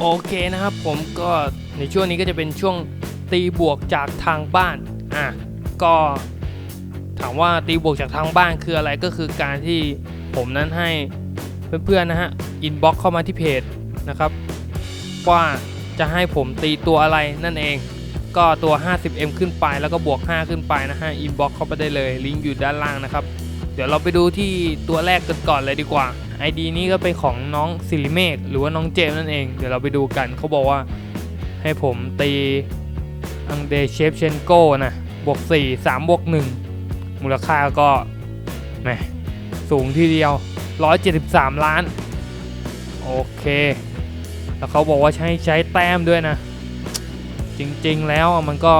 โอเคนะครับผมก็ในช่วงนี้ก็จะเป็นช่วงตีบวกจากทางบ้านอะก็ถามว่าตีบวกจากทางบ้านคืออะไรก็คือการที่ผมนั้นให้เพื่อนๆนะฮะอินบ็อกเข้ามาที่เพจนะครับว่าจะให้ผมตีตัวอะไรนั่นเอง ก็ตัว 50m ขึ้นไปแล้วก็บวก 5 ขึ้นไปนะฮะอินบ็อกเข้าไปได้เลยลิงก์อยู่ด้านล่างนะครับ เดี๋ยวเราไปดูที่ตัวแรกกันก่อนเลยดีกว่า ID นี้ก็เป็นของน้องสิริเมฆหรือว่าน้องเจมนั่นเอง เดี๋ยวเราไปดูกันเขาบอกว่าให้ผมตีอังเดเชฟเชนโก้นะบวก 4 3บวก 1 มูลค่าก็แหมสูงทีเดียว 173 ล้าน โอเค แล้วเขาบอกว่าใช้ใช้แต้มด้วยนะ จริงๆแล้วมันก็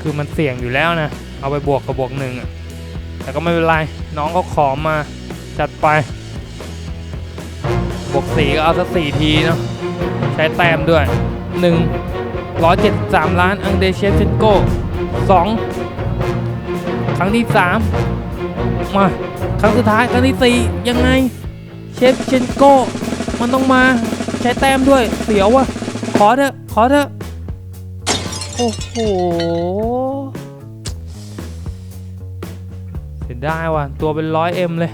คือมันเสี่ยงอยู่แล้วนะ เอาไปบวกกับบวกหนึ่งแต่ก็ไม่เป็นไร น้องก็ขอมาจัดไป บวกสี่ก็เอาสักสี่ทีเนาะใช้แต้มด้วยหนึ่งร้อยเจ็ดสามล้านอังเดเชฟเชนโก้สองครั้งที่สามมาครั้งสุดท้ายครั้งที่สี่ยังไงเชฟเชนโก้มันต้องมาใช้แต้มด้วยเสียววะขอเถอะขอเถอะโอ้โหเสียดายว่ะตัวเป็นร้อยเอ็มเลย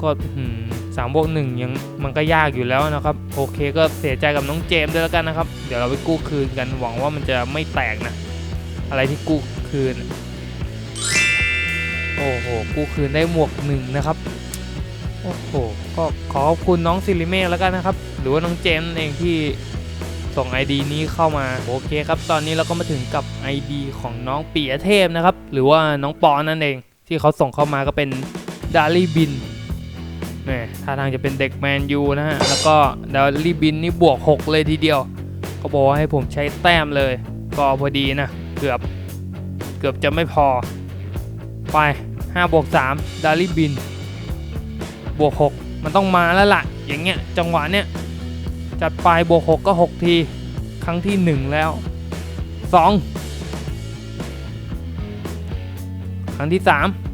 ก็สาม บวกหนึ่งยังมันก็ยากอยู่แล้วนะครับ โอเคก็เสียใจกับน้องเจมด้วยแล้วกันนะครับ เดี๋ยวเราไปกู้คืนกันหวังว่ามันจะไม่แตกนะ อะไรที่กู้คืน โอ้โห กู้คืนได้หมวกหนึ่งนะครับ โอ้โห ก็ขอขอบคุณน้องซิลิเมฆแล้วกันนะครับ หรือว่าน้องเจมเองที่ส่ง ID นี้เข้ามาโอเคครับ ตอนนี้เราก็มาถึงกับ ID ของน้องปียเทพนะครับ หรือว่าน้องปอนั่นเอง ที่เขาส่งเข้ามาก็เป็นดารี่บิน แหมท่าทางจะเป็นเด็กแมนยูนะฮะ แล้วก็ดารี่บินนี่บวก 6 เลยทีเดียวเขาบอกว่าให้ผมใช้แต้มเลย ก็พอดีนะ เกือบ เกือบจะไม่พอ ไป5บวก3ดารี่บิน บวก 6 มันต้องมาแล้วล่ะ อย่างเงี้ย จังหวะเนี้ย จัดไปบวก 6 ก็ 6 ที ครั้งที่ 1 แล้ว 2 ครั้งที่ 3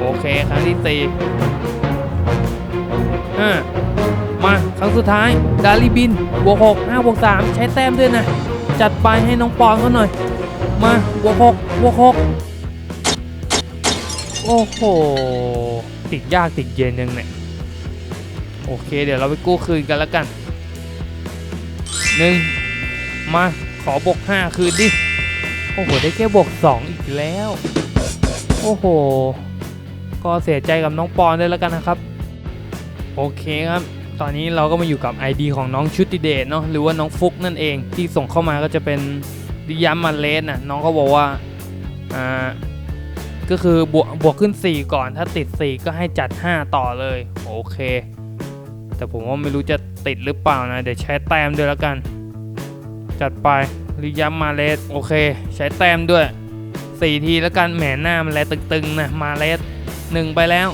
โอเคครั้งที่4 5มาครั้งสุดท้าย ดาลีบินบวก6 5บวก3ใช้แต้มด้วยนะ จัดไปให้น้องปอนเขาหน่อย มาบวก6บวก6โอ้โห ติดยากติดเย็นยังเนี่ยโอเค เดี๋ยวเราไปกู้คืนกันแล้วกันหนึ่งมาขอบวกห้าคืนดิ โอ้โห ได้แค่บวกสองอีกแล้ว โอ้โห ก็เสียใจกับน้องปอนด้วยแล้วกันนะครับ โอเคครับ ตอนนี้เราก็มาอยู่กับ ID ของน้องชุติเดชเนาะหรือว่าน้องฟุกนั่นเองที่ส่งเข้ามาก็จะเป็นดิยัมมาเลสนะน้องก็บอกว่าอ่าก็คือบวกบวกขึ้น 4 ก่อนถ้าติด 4 ก็ให้จัด 5 ต่อเลย โอเค แต่ผมว่าไม่รู้จะติดหรือเปล่านะ เดี๋ยวใช้แต้มด้วยแล้วกัน จัดไปริยัมมาเลสโอเค ใช้แต้มด้วย 4 ทีแล้วกันแหมหน้ามันแลตึงๆนะมาเลส หนึ่งไปแล้ว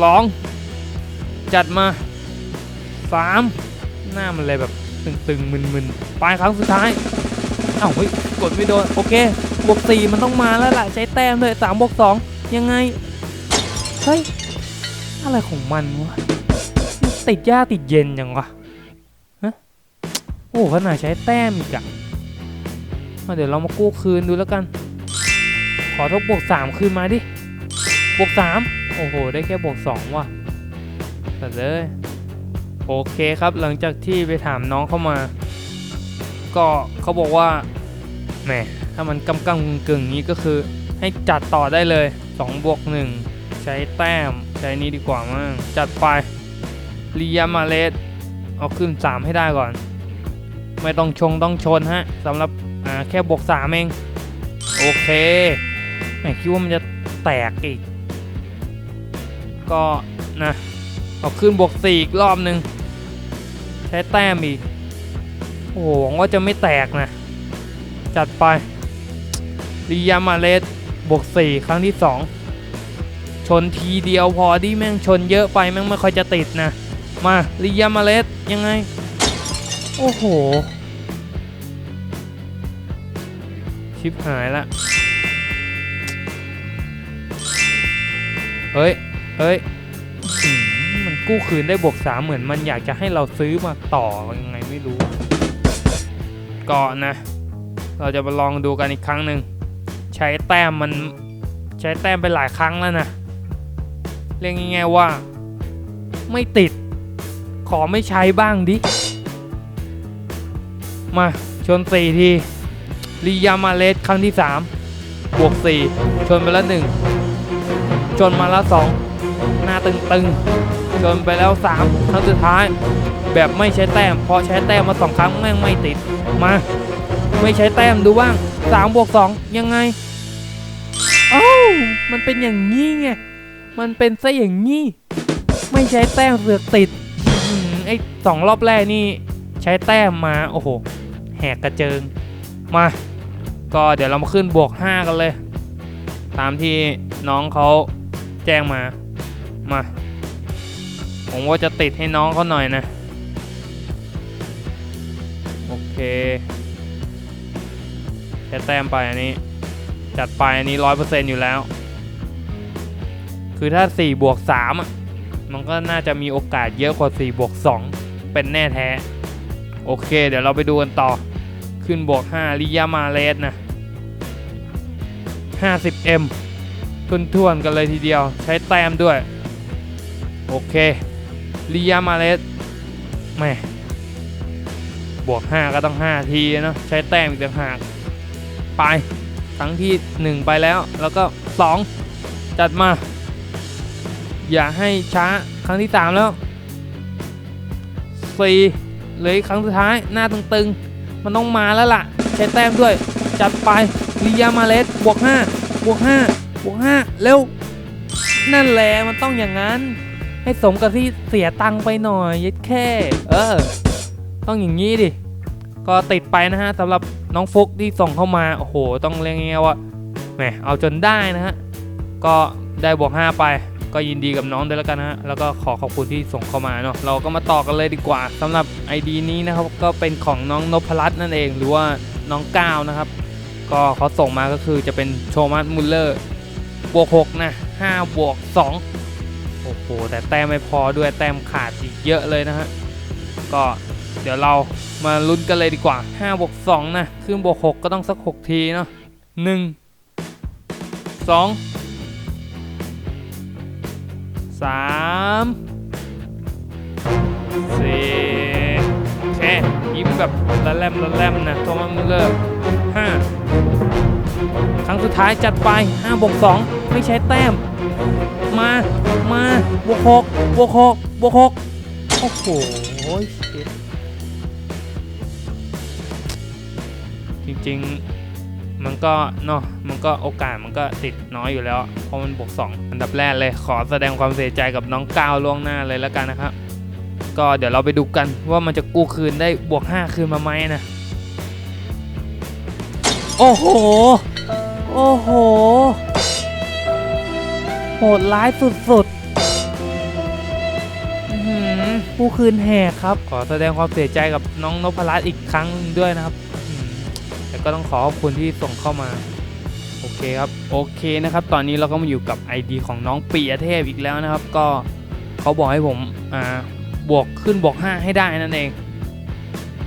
สองจัดมาสามหน้ามันเลยแบบตึงๆมึนๆไปครั้งสุดท้ายเอ้าเฮ้ยกดไม่โดนโอเคบวกสี่มันต้องมาแล้วล่ะใช้แต้มเลยสามบวกสองยังไงเฮ้ยอะไรของมันวะติดยากติดเย็นยังวะฮะโอ้ขนาดใช้แต้มอีกอะมาเดี๋ยวเรามากู้คืนดูแล้วกัน ขอทบบวกสามคืนมาดิ บวกสามโอ้โห ได้แค่บวกสองว่ะแต่เลยโอเคครับหลังจากที่ไปถามน้องเข้ามา ก็เขาบอกว่าแหมถ้ามันกำกำกึ่งนี้ก็คือให้จัดต่อได้เลย 2 บวก 1 ใช้แต้ม ใช้นี้ดีกว่ามั้งจัดไปลียามาเลสเอาขึ้น 3 ให้ได้ก่อน ไม่ต้องชงต้องชนฮะสำหรับอ่าแค่บวก3เอง โอเคแหมคิดว่ามันจะแตกอีก ก็นะเอาขึ้นบวก4อีกรอบหนึ่งใช้แต้มอีกโอ้โหหวังว่าจะไม่แตกนะ จัดไปลียามาเลสบวก4ครั้งที่ 2 ชนทีเดียวพอที่แม่งชนเยอะไปแม่งไม่ค่อยจะติดนะ มาลียามาเลสยังไง โอ้โห ชิบหายละ เฮ้ย เฮ้ยมันกู้คืนได้บวกสามเหมือนมันอยากจะให้เราซื้อมาต่อยังไงไม่รู้ก็นะ เราจะมาลองดูกันอีกครั้งหนึ่งใช้แต้มมันใช้แต้มไปหลายครั้งแล้วนะเรียกง่ายๆว่า ไม่ติด ขอไม่ใช้บ้างดิ มาชนสี่ทีลียามาเลสครั้งที่สามบวกสี่ชนไปล้วหนึ่งชนมาล้วสอง หน้าตึงๆชนไปแล้วสามครั้งสุดท้าย แบบไม่ใช้แต้ม พอใช้แต้มมาสองครั้งแม่งไม่ติด มา ไม่ใช้แต้มดูบ้างสามบวกสองยังไงเอ้ามันเป็นอย่างนี้ไง มันเป็นซะอย่างนี้ ไม่ใช้แต้มเสือกติดไอ้สองรอบแรกนี่ ใช้แต้มมาโอ้โห แหกกระเจิง มา ก็เดี๋ยวเรามาขึ้นบวก 5 กันเลย ตามที่น้องเขาแจ้งมา มา ผมว่าจะติดให้น้องเขาหน่อยนะ โอเคแค่แต้มไปอันนี้ จัดไปอันนี้ร้อยเปอร์เซ็นต์อยู่แล้ว คือถ้า4บวก3อะ มันก็น่าจะมีโอกาสเยอะกว่า4บวก2เป็นแน่แท้ โอเค เดี๋ยวเราไปดูกันต่อ ขึ้นบวก5ลิยามาเลสนะ 50M ทุนๆกันเลยทีเดียวใช้แต้มด้วย โอเคลิยามาเลสแม่บวก 5 ก็ต้อง 5 ทีนะใช้แต้มอีกต่างหากไปครั้งที่ 1 ไปแล้วแล้วก็ 2 จัดมา อย่าให้ช้าครั้งที่ 3 แล้วสี่เหลยครั้งสุดท้ายหน้าตึงๆ มันต้องมาแล้วล่ะ ใช้แต้มด้วย จัดไปลิยามาเลสบวก 5 บวก 5 บวก 5 เร็ว นั่นแหละมันต้องอย่างนั้น ให้สมกับที่เสียตังค์ไปหน่อยยัดแค่ เออ ต้องอย่างนี้ดิ ก็ติดไปนะฮะสำหรับน้องฟุกที่ส่งเข้ามา โอ้โห ต้องเรียกง่ายว่าแหมเอาจนได้นะฮะ ก็ได้บวก5ไป ก็ยินดีกับน้องด้วยแล้วกันนะฮะ แล้วก็ขอขอบคุณที่ส่งเข้ามาเนาะ เราก็มาต่อกันเลยดีกว่าสำหรับ ID นี้นะครับ ก็เป็นของน้องนพรัตน์นั่นเอง หรือว่าน้องก้าวนะครับ ก็เขาส่งมาก็คือจะเป็นโชมัสมุลเลอร์บวก6นะ5บวก2 โอ้โหแต่แต้มไม่พอด้วยแต้มขาดอีกเยอะเลยนะฮะก็เดี๋ยวเรามาลุ้นกันเลยดีกว่า5บวก2นะขึ้นบวก6ก็ต้องสัก 6 ทีเนาะ1 2สามสี่โอเคยิ้มแบบละแลมละแลมนะโทมัสมุลเลอร์ห้า ครั้งสุดท้ายจัดไป5บวก2ไม่ใช้แต้ม มา มาบวก6บวก6บวก6โอ้โหจริงๆ มันก็เนาะมันก็โอกาสมันก็ติดน้อยอยู่แล้ว เพราะมันบวก2อันดับแรกเลยขอแสดงความเสียใจกับน้องก้าวล่วงหน้าเลยแล้วกันนะครับ ก็เดี๋ยวเราไปดูกันว่ามันจะกู้คืนได้บวก 5 คืนมาไหมนะ โอ้โห โอ้โห โหดร้ายสุดๆอื้อหือผู้คืนแหกครับ ขอแสดงความเสียใจกับน้องนพรัตน์อีกครั้งหนึ่งด้วยนะครับอื้อหือแต่ก็ต้องขอขอบคุณที่ส่งเข้ามา โอเคครับ โอเคนะครับ ตอนนี้เราก็มาอยู่กับ ID ของน้องปียเทพอีกแล้วนะครับ ก็เขาบอกให้ผมอ่าบวกขึ้นบวก5ให้ได้นั่นเอง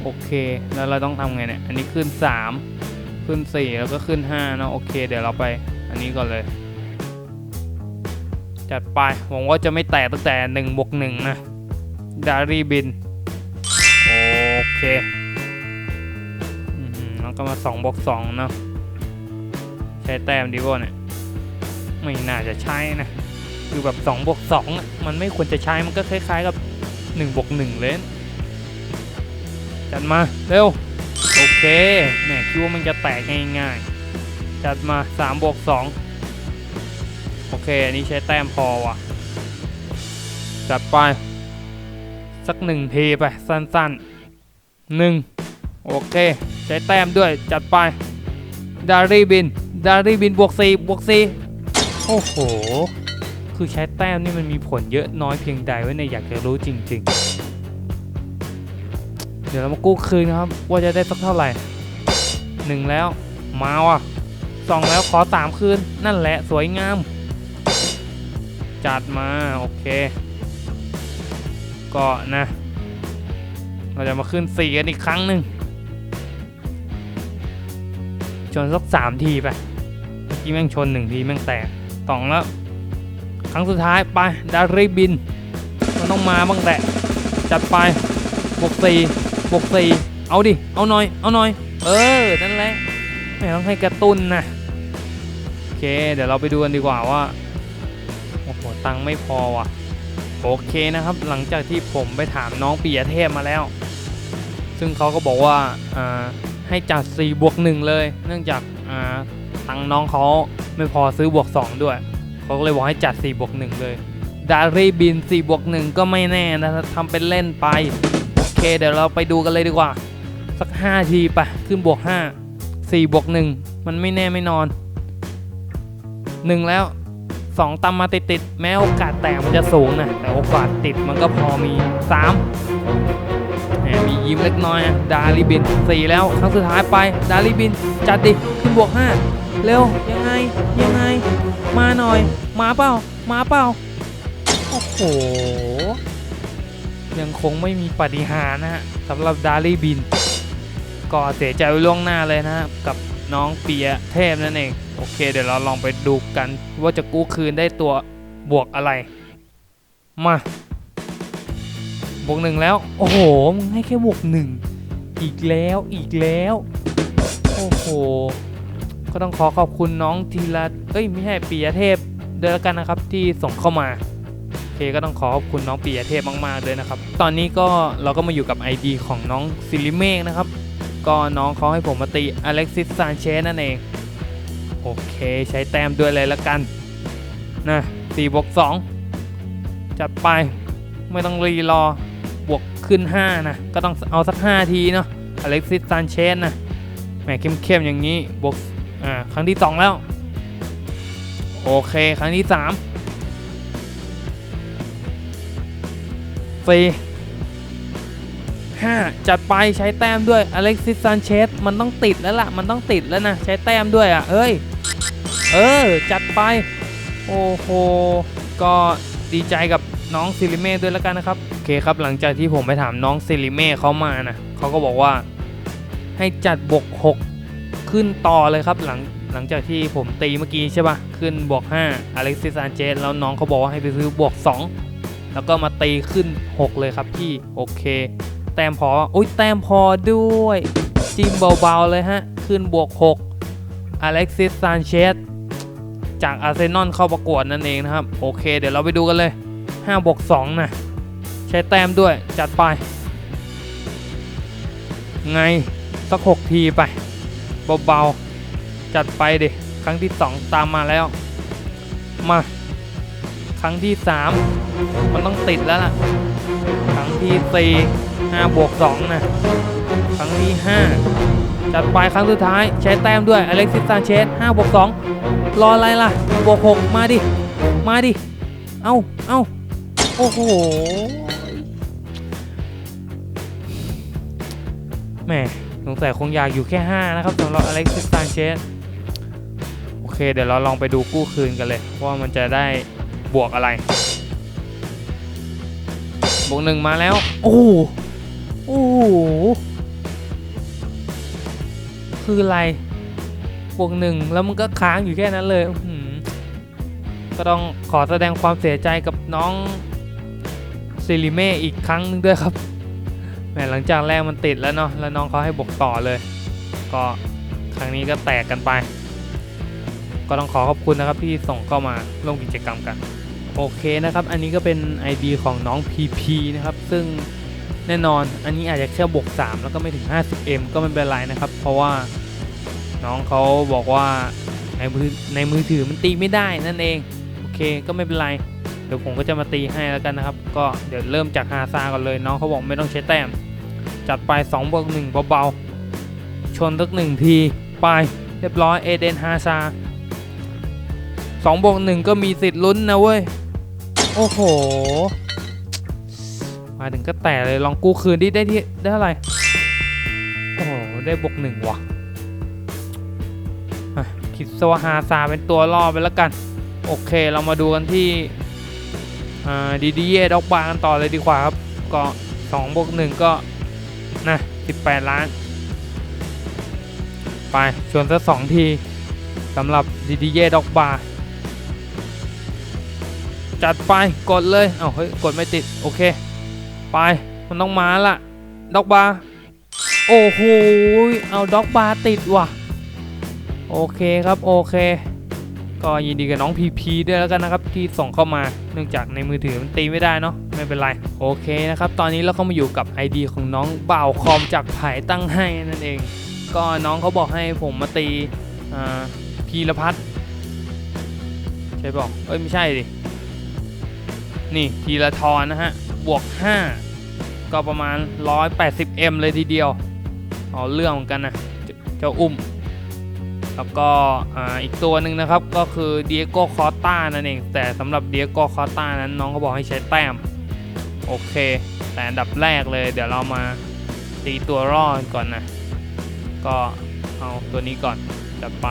โอเค แล้วเราต้องทำไงเนี่ย อันนี้ขึ้น 3 ขึ้น 4 แล้วก็ขึ้น5เนะโอเค เดี๋ยวเราไปอันนี้ก่อนเลย จัดไปหวังว่าจะไม่แตกตั้งแต่1บวก1นะดารีบิน โอเคแล้วก็มา2บวก2เนาะใช้แต้มดีกว่าเนี่ยไม่น่าจะใช้นะคือแบบ2บวก2อะมันไม่ควรจะใช้มันก็คล้ายๆกับ1บวก1เลยนจัดมาเร็ว โอเคแหมคิดว่ามันจะแตกง่ายๆ จัดมา3บวก2โอเค อันนี้ใช้แต้มพอว่ะ จัดไป สักหนึ่งทีไป สั้นๆหนึ่งโอเค ใช้แต้มด้วยจัดไป ดารีบิน ดารีบินบวก4บวก4โอ้โห คือใช้แต้มนี่มันมีผลเยอะน้อยเพียงใดไว้ในอยากจะรู้จริง ๆ ดี๋ยวเรามากู้คืนนะครับ ว่าจะได้สักเท่าไหร่หนึ่งแล้ว มาว่ะสองแล้วขอสามคืน นั่นแหละสวยงาม จัดมา โอเค ก็นะ เราจะมาขึ้นสี่กันอีกครั้งหนึ่งชนสักสามทีไปเมื่อกี้แม่งชนหนึ่งทีแม่งแตกสองแล้ว ครั้งสุดท้ายไปดาริบิน มันต้องมาบ้างแหละ จัดไปบวกสี่ บวกสี่เอาดิ เอาหน่อย เอาหน่อย เออ นั่นแหละไม่ต้องให้กระตุ้นนะ โอเค เดี๋ยวเราไปดูกันดีกว่าว่า โอ้โห ตังค์ไม่พอว่ะ โอเคนะครับ หลังจากที่ผมไปถามน้องปียเทพมาแล้ว ซึ่งเขาก็บอกว่า อ่า ให้จัด4บวก1เลย เนื่องจาก อ่า ตังค์น้องเขาไม่พอซื้อบวก 2 ด้วย เขาก็เลยบอกให้จัด4บวก1เลย ดารีบิน4บวก1ก็ไม่แน่นะทำเป็นเล่นไป เคเดี๋ยวเราไปดูกันเลยดีกว่า สัก 5 ทีไปขึ้นบวก 5 4 บวก 1 มันไม่แน่ไม่นอน 1 แล้ว 2ตามมาติดติดแม้โอกาสแตกมันจะสูงนะแต่โอกาสติดมันก็พอมี 3แหมมียิ้มเล็กน้อยนะดารีบิน 4 แล้วครั้งสุดท้ายไปดารีบิน จัดดิขึ้นบวก 5 เร็ว ยังไงยังไง มาหน่อย มาเปล่ามาเปล่าโอ้โห ยังคงไม่มีปฏิหารนะฮะสำหรับดารีบิน ก็เสียใจไว้ล่วงหน้าเลยนะฮะกับน้องเปียเทพนั่นเอง โอเค เดี๋ยวเราลองไปดูกันว่าจะกู้คืนได้ตัวบวกอะไร มาบวกหนึ่งแล้ว โอ้โหมึงให้แค่บวกหนึ่งอีกแล้วอีกแล้ว โอ้โห ก็ต้องขอขอบคุณน้องทีละเอ้ยไม่ใช่ปียเทพดยวแล้วกันนะครับที่ส่งเข้ามา เคก็ต้องขอขอบคุณน้องปียเทพมากๆเลยนะครับ ตอนนี้ก็เราก็มาอยู่กับ ID ของน้องซิลิเมกนะครับ ก็น้องเขาให้ผมมาตีอเล็กซิสซานเชสนั่นเอง โอเคใช้แต้มด้วยเลยละกันนะ4บวก2จัดไปไม่ต้องรีรอบวกขึ้น 5 นะ ก็ต้องเอาสัก 5 ทีเนาะอเล็กซิสซานเชสนะแหมเข้มๆอย่างนี้บวกอ่าครั้งที่ 2 แล้ว โอเค ครั้งที่ 3 สี่ห้าจัดไปใช้แต้มด้วยอเล็กซิสซานเชสมันต้องติดแล้วล่ะ มันต้องติดแล้วนะ ใช้แต้มด้วยอะ เอ้ย เออ จัดไป โอ้โห ก็ดีใจกับน้องซิลิเม่ด้วยแล้วกันนะครับ โอเคครับหลังจากที่ผมไปถามน้องซิลิเม่เขามานะเขาก็บอกว่าให้จัดบวก 6 ขึ้นต่อเลยครับหลังหลังจากที่ผมตีเมื่อกี้ใช่ปะขึ้นบวก5อเล็กซิสซานเชสแล้วน้องเขาบอกว่าให้ไปซื้อบวก 2 แล้วก็มาตีขึ้น 6 เลยครับพี่โอเค แต้มพออุ้ยแต้มพอด้วย จิ้มเบาๆเลยฮะ ขึ้นบวก 6 อเล็กซิสซานเชสจากอาร์เซนอลเข้าประกวดนั่นเองนะครับ โอเค เดี๋ยวเราไปดูกันเลย5บวก2นะใช้แต้มด้วยจัดไป ไง สัก 6 ทีไป เบาๆ จัดไปดิ ครั้งที่ 2 ตามมาแล้ว มา ครั้งที่ 3 มันต้องติดแล้วล่ะ ครั้งที่ 4 5บวก2นะ ครั้งที่ 5 จัดไปครั้งสุดท้ายใช้แต้มด้วยอเล็กซิสซานเชส5บวก2รออะไรล่ะบวก6มาดิ มาดิ เอ้าเอ้าโอ้โหแหม่สงสัยคงอยากอยู่แค่ 5 นะครับสำหรับอเล็กซิสซานเชสโอเค เดี๋ยวเราลองไปดูกู้คืนกันเลย ว่ามันจะได้ บวกอะไร บวกหนึ่งมาแล้ว โอ้โหโอ้โหคืออะไร บวกหนึ่งแล้วมันก็ค้างอยู่แค่นั้นเลยก็ต้องขอแสดงความเสียใจกับน้องซิลิเม่อีกครั้งหนึงด้วยครับแหมหลังจากแรกมันติดแล้วเนาะแล้วน้องเขาให้บวกต่อเลย ก็ครั้งนี้ก็แตกกันไป ก็ต้องขอขอบคุณนะครับที่ส่งเข้ามาร่วมกิจกรรมกัน โอเคนะครับ อันนี้ก็เป็น ID ของน้อง PP นะครับ ซึ่งแน่นอนอันนี้อาจจะแค่บวก 3 แล้วก็ไม่ถึง 50M ก็ไม่เป็นไรนะครับ เพราะว่าน้องเขาบอกว่าในมือในมือถือมันตีไม่ได้นั่นเอง โอเคก็ไม่เป็นไร เดี๋ยวผมก็จะมาตีให้แล้วกันนะครับ ก็เดี๋ยวเริ่มจากฮาซาก่อนเลย น้องเขาบอกไม่ต้องใช้แต้ม จัดไป2บวก1เบาๆ ชนสักหนึ่งที ไปเรียบร้อยเอเดนฮาซา2บวก1ก็มีสิทธิ์ลุ้นนะเว้ย โอ้โห มาถึงก็แต่เลยลองกู้คืนดิได้ที่ได้เท่าไหร่โอ้โห ได้บวกหนึ่งว่ะคิดสวฮาซาเป็นตัวล่อไปแล้วกัน โอเคเรามาดูกันที่ดีดีเอด็อกบาร์กันต่อเลยดีกว่าครับ ก็สองบวกหนึ่งก็นะสิบแปดล้าน ไปชวนสักสองทีสำหรับดีดีเย่ด็อกบาร์ จัดไปกดเลยเอาเฮ้ยกดไม่ติดโอเค ไปมันต้องมาละด็อกบาร์โอ้โหเอาด็อกบาร์ติดว่ะโอเคครับโอเค ก็ยินดีกับน้องพีพีด้วยแล้วกันนะครับที่ส่งเข้ามาเนื่องจากในมือถือมันตีไม่ได้เนาะไม่เป็นไรโอเคนะครับตอนนี้เราก็มาอยู่กับ ID ของน้องบ่าวคอมจากไผ่ตั้งให้นั่นเอง ก็น้องเขาบอกให้ผมมาตีาพีรพัฒใช่บอกเอ้ยไม่ใช่ดิ นี่ทีละทอนนะฮะ บวก 5 ก็ประมาณ 180M เลยทีเดียวเอาเรื่องเหมือนกันนะเจ,จ้าอุ้ม แล้วก็อ,อีกตัวหนึ่งนะครับก็คือเดียโก้คอต้านั่นเอง แต่สำหรับเดียโก้คอต้านั้นน้องเขาบอกให้ใช้แต้ม โอเค แต่อันดับแรกเลยเดี๋ยวเรามาตีตัวรอดก่อนนะ ก็เอาตัวนี้ก่อนจัดไป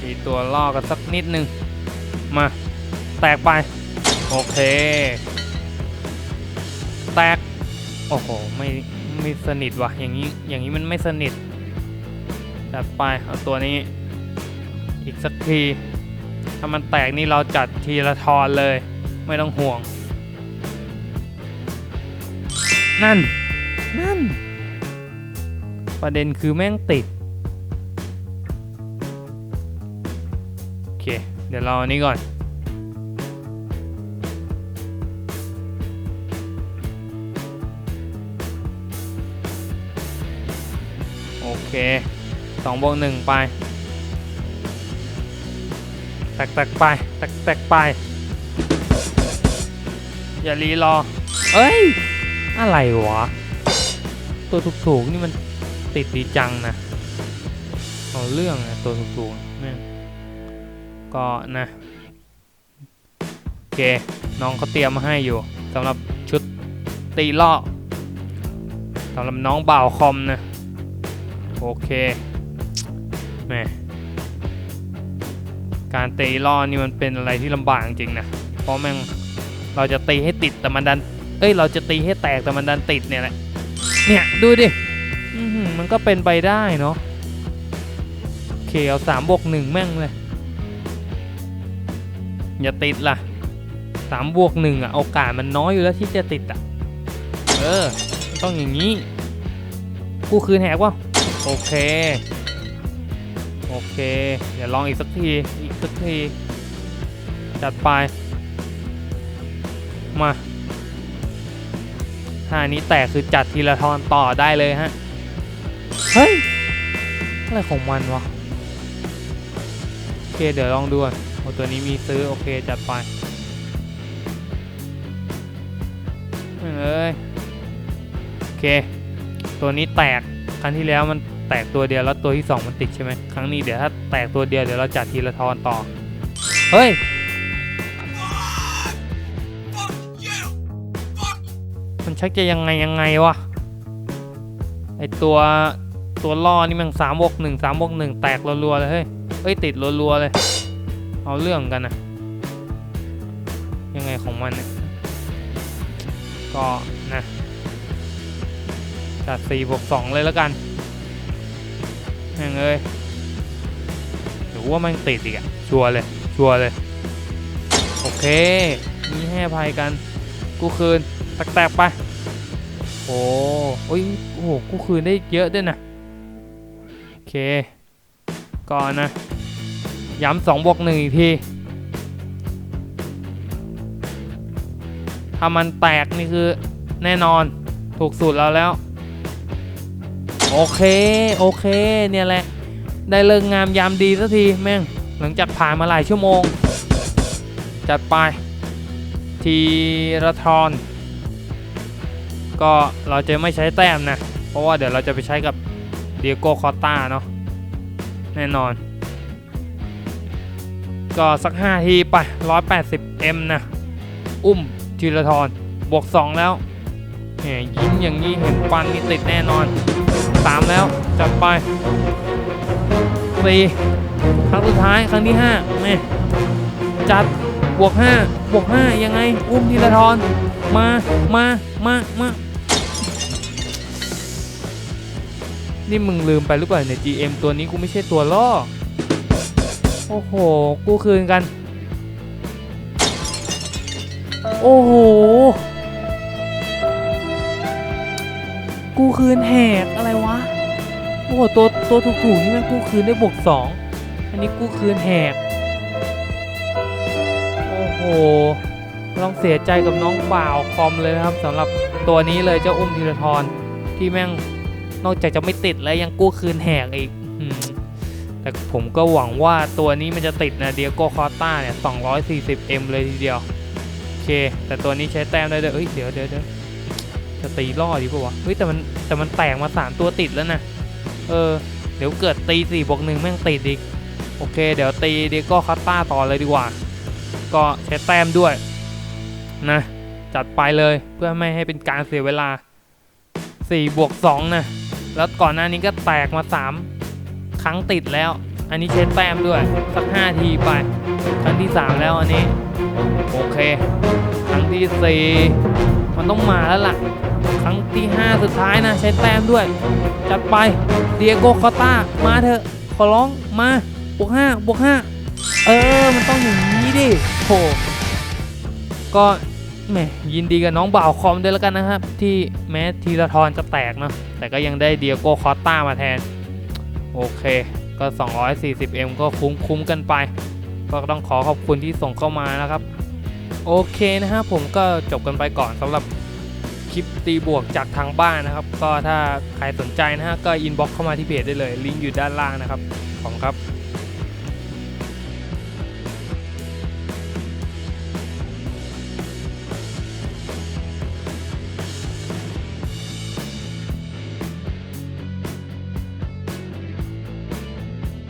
ตีตัวล่อกันสักนิดนึง มา แตกไป โอเค แตก โอ้โห ไม่ไม่สนิทว่ะ อย่างนี้ อย่างนี้มันไม่สนิทจัดไป เอาตัวนี้ อีกสักที ถ้ามันแตกนี่เราจัดทีละทอนเลย ไม่ต้องห่วง นั่น นั่น ประเด็นคือแม่งติด ดี๋ยวเราอันนี้ก่อน โอเคสองบวกหนึ่งไปแตกแตกไปแตกแตกไป อย่ารีรอ เอ้ย อะไรวะ ตัวถูกๆนี่มันติดดีจังนะ เอาเรื่องนะตัวถูกๆแม่ง ก็นะโอเคน้องเขาเตรียมมาให้อยู่สำหรับชุดตีล่อสำหรับน้องบ่าวคอมนะโอเคแหมการตีล่อนี่มันเป็นอะไรที่ลำบากจริงนะเพราะแม่งเราจะตีให้ติดแต่มันดัน เอ้ย เราจะตีให้แตกแต่มันดันติดเนี่ยแหละ เนี่ย ดูดิ มันก็เป็นไปได้เนาะ โอเค เอาสามบวกหนึ่งแม่งเลย อย่าติดล่ะสามบวกหนึ่งอะโอกาสมันน้อยอยู่แล้วที่จะติดอะ เออ ต้องอย่างนี้ กู้คืนแหกวะโอเค โอเคเดี๋ยวลองอีกสักที อีกสักที จัดไป มาท่านี้แตกคือจัดทีละทอนต่อได้เลยฮะ เฮ้ย อะไรของมันวะ โอเค เดี๋ยวลองดูก่อนโอ้ ตัวนี้มีซื้อโอเคจัดไปเอ้ยโอเค ตัวนี้แตกครั้งที่แล้วมันแตกตัวเดียวแล้วตัวที่สองมันติดใช่ไหมครั้งนี้เดี๋ยวถ้าแตกตัวเดียวเดี๋ยวเราจัดทีละทอนต่อ เฮ้ยมันชักจะยังไงยังไงวะไอตัวตัวล่อนี่มันสามบวกหนึ่งสามบวกหนึ่งแตกรัวๆเลยเฮ้ยเอ้ยติดรัวๆเลย เอาเรื่องกันนะยังไงของมันเนี่ยก็นะจัดสี่บวกสองเลยแล้วกันแม่งเอ้ยหรือว่าม่งติดอีกอะชัวร์เลย ชัวร์เลย โอเคมีให้อภัยกัน กูคืนแตกๆไป โอ้โอ้ยโอ้โห กูคืนได้เยอะด้วยนะ โอเค ก่อนนะ ย้ำสองบวกหนึ่งอีกที ถ้ามันแตกนี่คือแน่นอนถูกสูตรเราแล้ว โอเค โอเค เนี่ยแหละ ได้เลิกงามยามดีสักทีแม่ง หลังจากผ่านมาหลายชั่วโมง จัดไป ทีละทอน ก็เราจะไม่ใช้แต้มนะ เพราะว่าเดี๋ยวเราจะไปใช้กับเดียโก้คอต้าเนาะแน่นอน ก็สัก 5 ทีไป 180M นะ อุ้มจิรทรบวก 2 แล้วแหมยิ้มอย่างนี้เห็นฟันนี่ติดแน่นอน 3 แล้ว จัดไป 4 ครั้งสุดท้ายครั้งที่5แม่จัดบวกห้าบวกห้ายังไง อุ้มธีรทรมา มา มา มานี่มึงลืมไปหรือเปล่าเนี่ย GM ตัวนี้กูไม่ใช่ตัวล่อ โอ้โห กูคืนกัน โอ้โห กูคืนแหกอะไรวะ โอ้โห ตัวตัวถูกๆนี่แม่งกูคืนได้บวกสอง อันนี้กูคืนแหก โอ้โหต้องเสียใจกับน้องบ่าวคอมเลยนะครับสำหรับตัวนี้เลยเจ้าอุ้มธีรทรที่แม่งนอกจากจะไม่ติดแล้วยังกู้คืนแหกอีกอืม แต่ผมก็หวังว่าตัวนี้มันจะติดนะเดียโกคอต้าเนี่ย 240M เลยทีเดียว โอเค แต่ตัวนี้ใช้แต้มได้ด้วยเอ้ย เดี๋ยวเดี๋ยวเดี๋ยวจะตีล่อดีป่าวะ เฮ้ย แต่มันแต่มันแตกมา 3 ตัวติดแล้วนะ เออ เดี๋ยวเกิดตี4บวก1แม่งติดอีก โอเค เดี๋ยวตีเดียโกคอต้าต่อเลยดีกว่า ก็ใช้แต้มด้วยนะจัดไปเลยเพื่อไม่ให้เป็นการเสียเวลา4บวก2นะ แล้วก่อนหน้านี้ก็แตกมา 3 รั้งติดแล้ว อันนี้ใช้แต้มด้วย สัก 5 ทีไป ครั้งที่ 3 แล้วอันนี้ โอเค ครั้งที่ 4 มันต้องมาแล้วล่ะ ครั้งที่ 5 สุดท้ายนะใช้แต้มด้วย จัดไป เดียโกคอต้า มาเถอะ ขอร้อง มาบวก5บวก5เออ มันต้องอย่างนี้ดิโหก็แหมยินดีกับน้องบ่าวคอมด้วยแล้วกันนะครับ ที่แม้ทีละทรจะแตกเนาะแต่ก็ยังได้เดียโก้คอต้ามาแทน โอเค ก็ 240M ก็คุ้มคุ้มกันไป ก็ต้องขอขอบคุณที่ส่งเข้ามานะครับ โอเคนะฮะผมก็จบกันไปก่อนสำหรับคลิปตีบวกจากทางบ้านนะครับ ก็ถ้าใครสนใจนะฮะก็อินบ็อกเข้ามาที่เพจได้เลย ลิงก์อยู่ด้านล่างนะครับ ขอบคุณครับ